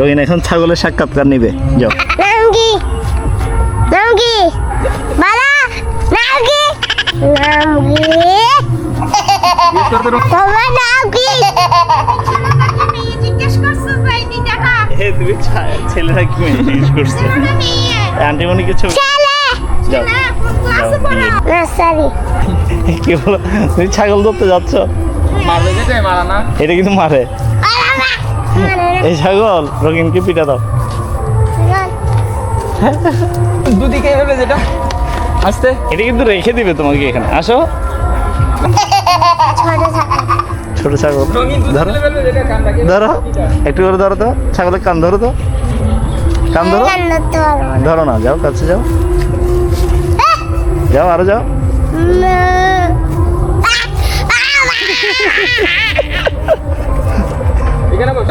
রঙিন এখন ছাগলের সাক্ষাৎকার নিবে। যাও। নাম কি নাম কি বালা নাম কি তোমার নাম কি জিজ্ঞেস করছ ভাইনি টাকা হে তুমি ছেলেরা কি জিজ্ঞেস করছে। আন্টিমণিকে ছবি ছেলে। যাও। ক্লাসে কি বলো? তুমি ছাগল ধরতে যাচ্ছ? মারবে মারা না। এটা কিন্তু মারে। এই ছাগল রঙিনকে পিটা দাও। দুদিকে হলে যেটা। আসতে। এটা কিন্তু রেখে দিবে তোমাকে এখানে। আসো। ছোট ছাগল। ধরো। ধরো। একটু করে ধরো তো। ছাগলের কান ধরো তো। কান ধরো। ধরো না যাও কাছে যাও। যাও আরও যাও।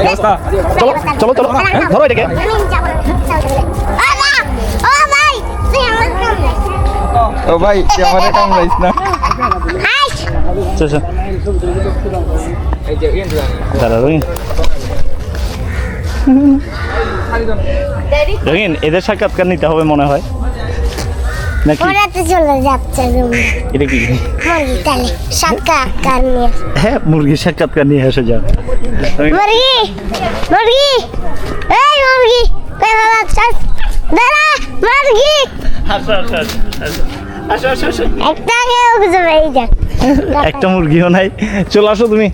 অবস্থা চলো চলো চলো ধরো এটাকে। ও ভাই আমার কামড়ে ও ভাই তুই আমারে কামড়াইস না। হাই চল চল। এই যে ইন্দ্র দাঁড়া রঙিন। রঙিন এদের সাক্ষাৎকার নিতে হবে মনে হয়। নাকি? পড়াতে চলে যাচ্ছে এটা কি? মুরগি তালে সাতকা নিয়ে। হ্যাঁ মুরগির সাক্ষাৎকার নিয়ে এসে যাও মুরগি মুরগি এই মুরগি কই বাবা চল। দাঁড়া মুরগি। আসো আসো আসো, আসো। আসো আসো আসো। একটা মুরগিও নাই। চলে আসো তুমি।